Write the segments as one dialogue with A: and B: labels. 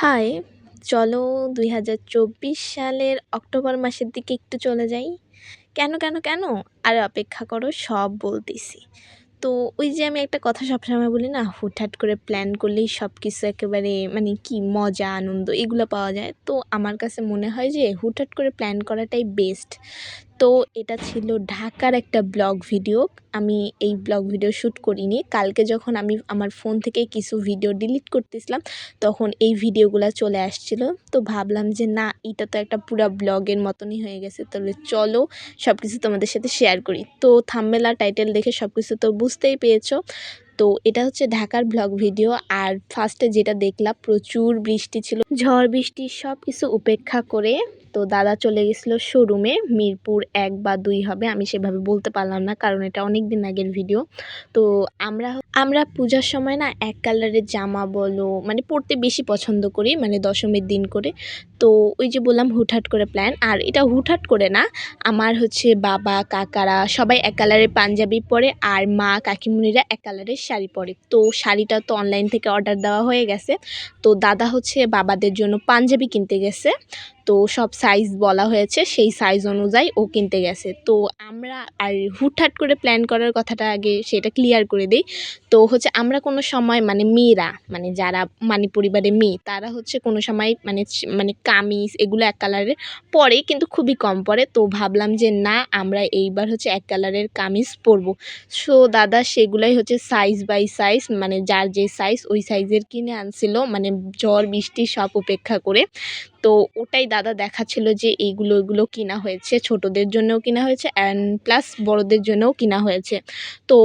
A: High, চলো দুই হাজার চব্বিশ সালের অক্টোবর মাসের দিকে একটু চলে যাই। কেন কেন কেন? আর অপেক্ষা করো, সব বলতেছি। তো ওই যে আমি একটা কথা সবসময় বলি না, হুটহাট করে প্ল্যান করলেই সব কিছু একেবারে মানে কি মজা, আনন্দ, এগুলো পাওয়া যায়। তো আমার কাছে মনে হয় যে হুটহাট করে প্ল্যান করাটাই বেস্ট তো এটা ছিল ঢাকার একটা ব্লগ ভিডিও। আমি এই ব্লগ ভিডিও শ্যুট করিনি। কালকে যখন আমি আমার ফোন থেকে কিছু ভিডিও ডিলিট করতেছিলাম, তখন এই ভিডিওগুলো চলে আসছিল। তো ভাবলাম যে, না, এটা তো একটা পুরো ব্লগের মতনই হয়ে গেছে। তাহলে চলো সব কিছু তোমাদের সাথে শেয়ার করি। তো থাম্বেলা টাইটেল দেখে সব কিছু তো বুঝতেই পেরেছ। তো এটা হচ্ছে ঢাকার ব্লগ ভিডিও আর ফার্স্টে যেটা দেখলাম, প্রচুর বৃষ্টি ছিল। ঝড়, বৃষ্টি সব কিছু উপেক্ষা করে তো দাদা চলে গেছিল শোরুমে মিরপুর এক বা দুই হবে, আমি সেভাবে বলতে পারলাম না কারণ এটা অনেক দিন আগের ভিডিও তো আমরা আমরা পূজার সময় না এক কালারের জামা বলো মানে পরতে বেশি পছন্দ করি মানে দশমীর দিন করে। তো ওই যে বললাম হুটহাট করে প্ল্যান আর এটা হুটহাট করে না, আমার হচ্ছে বাবা, কাকারা সবাই এক কালারের পাঞ্জাবি পরে আর মা কাকিমুনিরা এক কালারের শাড়ি পরে। তো শাড়িটা তো অনলাইন থেকে অর্ডার দেওয়া হয়ে গেছে। তো দাদা হচ্ছে বাবাদের জন্য পাঞ্জাবি কিনতে গেছে। তো সব সাইজ বলা হয়েছে, সেই সাইজ অনুযায়ী ও কিনতে গেছে। তো আমরা আর হুটহাট করে প্ল্যান করার কথাটা আগে সেটা ক্লিয়ার করে দিই। তো হচ্ছে আমরা কোনো সময় মানে মেয়েরা মানে যারা মানে পরিবারের মেয়ে, তারা হচ্ছে কোনো সময় মানে মানে কামিজ এগুলো এক কালারের পরে কিন্তু খুবই কম পরে। তো ভাবলাম যে না, আমরা এইবার হচ্ছে এক কালারের কামিজ পরবো। সো দাদা সেগুলাই হচ্ছে সাইজ বাই সাইজ মানে যার যে সাইজ ওই সাইজের কিনে আনছিল। মানে ঝড়, বৃষ্টি সব উপেক্ষা করে। তো ওটাই দাদা দেখাচ্ছিল যে এইগুলো, এগুলো কেনা হয়েছে, ছোটদের জন্যও কেনা হয়েছে অ্যান্ড প্লাস বড়দের জন্যও কেনা হয়েছে। তো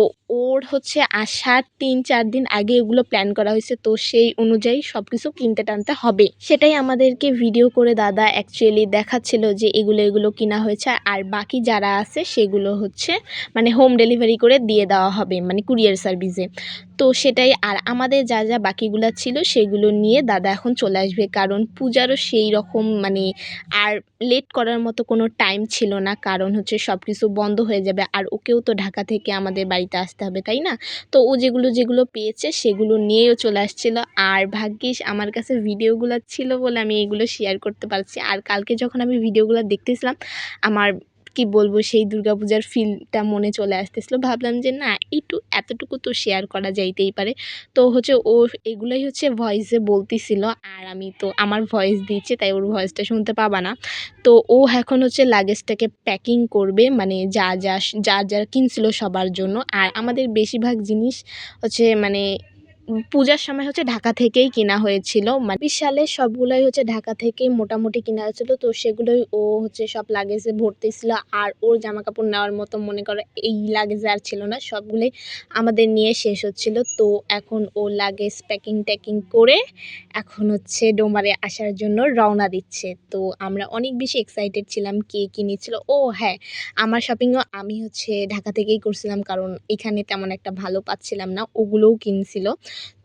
A: ওর হচ্ছে আসার তিন চার দিন আগে এগুলো প্ল্যান করা হয়েছে, তো সেই অনুযায়ী সব কিছু কিনতে টানতে হবে। সেটাই আমাদেরকে ভিডিও করে দাদা অ্যাকচুয়ালি দেখাচ্ছিল যে এগুলো এগুলো কিনা হয়েছে। আর বাকি যারা আছে সেগুলো হচ্ছে মানে হোম ডেলিভারি করে দিয়ে দেওয়া হবে মানে কুরিয়ার সার্ভিসে তো সেটাই, আর আমাদের যা যা বাকিগুলো ছিল সেগুলো নিয়ে দাদা এখন চলে আসবে। কারণ পূজারও সেই রকম মানে আর লেট করার মতো কোনো টাইম ছিল না। কারণ হচ্ছে সব কিছু বন্ধ হয়ে যাবে। আর ওকেও তো ঢাকা থেকে আমাদের বাড়িতে আসতে হবে, তাই না? তো ও যেগুলো যেগুলো পেয়েছে সেগুলো নিয়েও চলে আসছিল। আর ভাগ্যিস আমার কাছে ভিডিওগুলো ছিল বলে আমি এগুলো শেয়ার করতে পারছি। আর কালকে যখন আমি ভিডিওগুলো দেখতেছিলাম, আমার কি বলব, সেই দুর্গাপূজার ফিলটা মনে চলে আসতেছিলো। ভাবলাম যে, না, একটু এতটুকু তো শেয়ার করা যাইতেই পারে। তো হচ্ছে ও, এগুলোই হচ্ছে ভয়েসে বলতেছিল, আর আমি তো, আমার ভয়েস দিচ্ছে, তাই ওর ভয়েসটা শুনতে পাবা না। তো ও এখন হচ্ছে লাগেজটাকে প্যাকিং করবে মানে যা যা যা যা কিনছিল সবার জন্য। আর আমাদের বেশিরভাগ জিনিস হচ্ছে মানে পূজার সময় হচ্ছে ঢাকা থেকেই কেনা হয়েছিল। মানে সালে সবগুলোই হচ্ছে ঢাকা থেকেই মোটামুটি কেনা হয়েছিল। তো সেগুলোই ও হচ্ছে সব লাগেজে ভর্তি ভর্তিছিল আর ওর জামা কাপড় নেওয়ার মতো মনে করো এই লাগেজে আর ছিল না। সবগুলোই আমাদের নিয়ে শেষ হচ্ছিল। তো এখন ও লাগেজ প্যাকিং ট্যাকিং করে এখন হচ্ছে ডোমারে আসার জন্য রওনা দিচ্ছে। তো আমরা অনেক বেশি এক্সাইটেড ছিলাম কে কী নিচ্ছিল। ও হ্যাঁ আমার শপিংও আমি হচ্ছে ঢাকা থেকেই করছিলাম। কারণ এখানে তেমন একটা ভালো পাচ্ছিলাম না। ওগুলোও কিনছিল।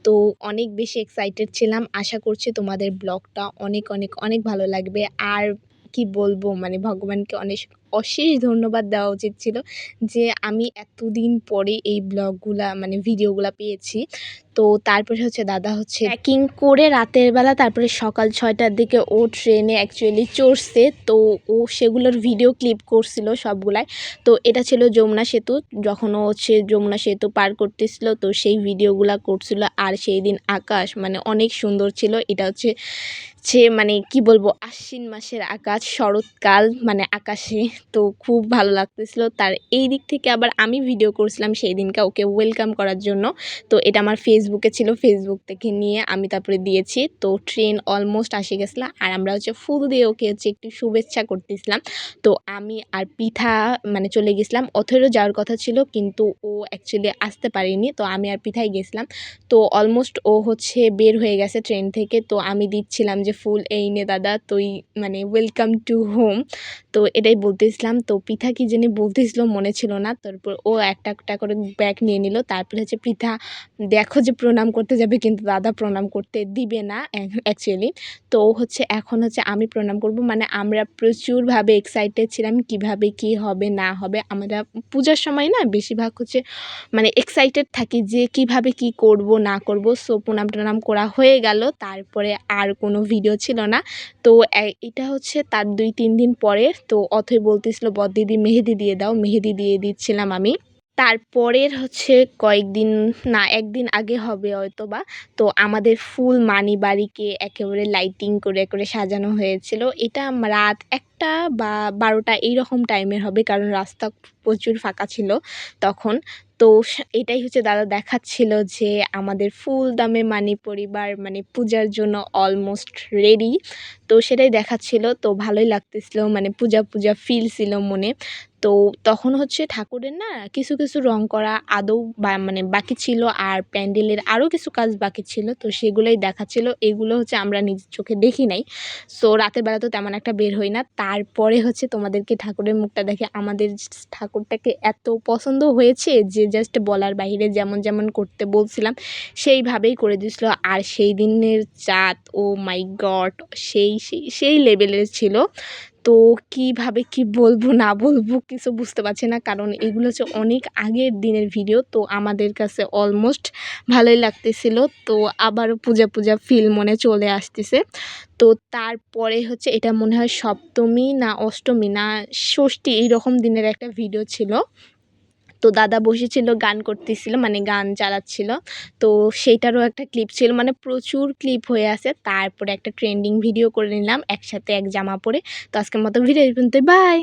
A: তো অনেক বেশি এক্সাইটেড ছিলাম। আশা করছি তোমাদের ব্লগটা অনেক অনেক অনেক ভালো লাগবে। আর কি বলব? মানে ভগবানকে অনেক অশেষ ধন্যবাদ দেওয়া উচিত ছিল যে আমি এতদিন পরে এই ব্লগগুলা মানে ভিডিওগুলা পেয়েছি। তো তারপরে হচ্ছে দাদা হচ্ছে প্যাকিং করে রাতের বেলা তারপরে সকাল ছয়টার দিকে ও ট্রেনে অ্যাকচুয়ালি চড়ছে। তো ও সেগুলোর ভিডিও ক্লিপ করছিল সবগুলাই। তো এটা ছিল যমুনা সেতু। যখন ও হচ্ছে যমুনা সেতু পার করতেছিল, তো সেই ভিডিওগুলা করছিল। আর সেই দিন আকাশ মানে অনেক সুন্দর ছিল। এটা হচ্ছে সে মানে কি বলব? আশ্বিন মাসের আকাশ, শরৎকাল মানে আকাশে। তো খুব ভালো লাগতেছিল। তার এই দিক থেকে আবার আমি ভিডিও করছিলাম সেই দিনকে ওকে ওয়েলকাম করার জন্য। তো এটা আমার ফেসবুকে ছিল। ফেসবুক থেকে নিয়ে আমি তারপরে দিয়েছি। তো ট্রেন অলমোস্ট আসে গেছিলাম আর আমরা হচ্ছে ফুল দিয়ে ওকে হচ্ছে একটু শুভেচ্ছা করতেছিলাম। তো আমি আর পিঠা মানে চলে গেছিলাম। অথেরও যাওয়ার কথা ছিল কিন্তু ও অ্যাকচুয়ালি আসতে পারিনি। তো আমি আর পিঠাই গেছিলাম। তো অলমোস্ট ও হচ্ছে বের হয়ে গেছে ট্রেন থেকে। তো আমি দিচ্ছিলাম যে, ফুল, এই নে দাদা, তুই মানে ওয়েলকাম টু হোম তো এটাই বলতে বলতেছিলাম তো পিঠা কি জানি বলতেছিল, মনে ছিল না। তারপর ও একটা একটা করে ব্যাগ নিয়ে নিল। তারপরে হচ্ছে, পিঠা দেখো যে প্রণাম করতে যাবে কিন্তু দাদা প্রণাম করতে দিবে না অ্যাকচুয়ালি তো হচ্ছে, এখন হচ্ছে আমি প্রণাম করব। মানে আমরা প্রচুরভাবে এক্সাইটেড ছিলাম, কীভাবে কি হবে, না হবে। আমরা পূজার সময় না বেশিরভাগ হচ্ছে মানে এক্সাইটেড থাকি যে কীভাবে কি করব, না করব। সো প্রণাম টনাম করা হয়ে গেল। তারপরে আর কোনো ভিডিও ছিল না। তো এটা হচ্ছে তার দুই তিন দিন পরে। তো অথই বলতেছিল বদ দিদি, মেহেদি দিয়ে দাও, মেহেদি দিয়ে দিচ্ছিলাম আমি। তারপরের হচ্ছে কয়েকদিন, না, একদিন আগে হবে হয়তো বা তো আমাদের ফুল মানি বাড়িকে একেবারে লাইটিং করে করে সাজানো হয়েছিল। এটা রাত একটা বা বারোটা এইরকম টাইমের হবে, কারণ রাস্তা প্রচুর ফাঁকা ছিল তখন। তো এটাই হচ্ছে দাদা দেখাচ্ছিল যে আমাদের ফুল দামে মানি পরিবার মানে পূজার জন্য অলমোস্ট রেডি তো সেটাই দেখাচ্ছিল, তো ভালোই লাগতেছিল মানে পূজা পূজা ফিল ছিল মনে। তো তখন হচ্ছে ঠাকুরের না কিছু কিছু রং করা আদৌ বা মানে বাকি ছিল আর প্যান্ডেলের আরও কিছু কাজ বাকি ছিল। তো সেগুলোই দেখাচ্ছিল। এগুলো হচ্ছে আমরা নিজের চোখে দেখি নাই। সো রাতের বেলা তো তেমন একটা বের হই না। তারপরে হচ্ছে তোমাদেরকে ঠাকুরের মুখটা দেখে আমাদের ঠাকুরটাকে এত পছন্দ হয়েছে যে জাস্ট বলার বাইরে যেমন যেমন করতে বলছিলাম, সেইভাবেই করে দিয়েছিল। আর সেই দিনের চাঁদ ও মাই গড সেই সেই লেভেলের ছিল। তো কীভাবে কি বলব, না বলব কিছু বুঝতে পারছি না। কারণ এগুলো হচ্ছে অনেক আগের দিনের ভিডিও তো আমাদের কাছে অলমোস্ট ভালোই লাগতেছিল। তো আবারও পূজা পূজা ফিল মনে চলে আসতেছে। তো তারপরে হচ্ছে এটা মনে হয় সপ্তমী না অষ্টমী না ষষ্ঠী এইরকম দিনের একটা ভিডিও ছিল। তো দাদা বসেছিল, গান করতেছিল মানে গান চালাচ্ছিল। তো সেইটারও একটা ক্লিপ ছিল মানে প্রচুর ক্লিপ হয়ে আছে। তারপরে একটা ট্রেন্ডিং ভিডিও করে নিলাম, একসাথে এক জামা পরে। তো আজকের মতো ভিডিও পর্যন্ত বাই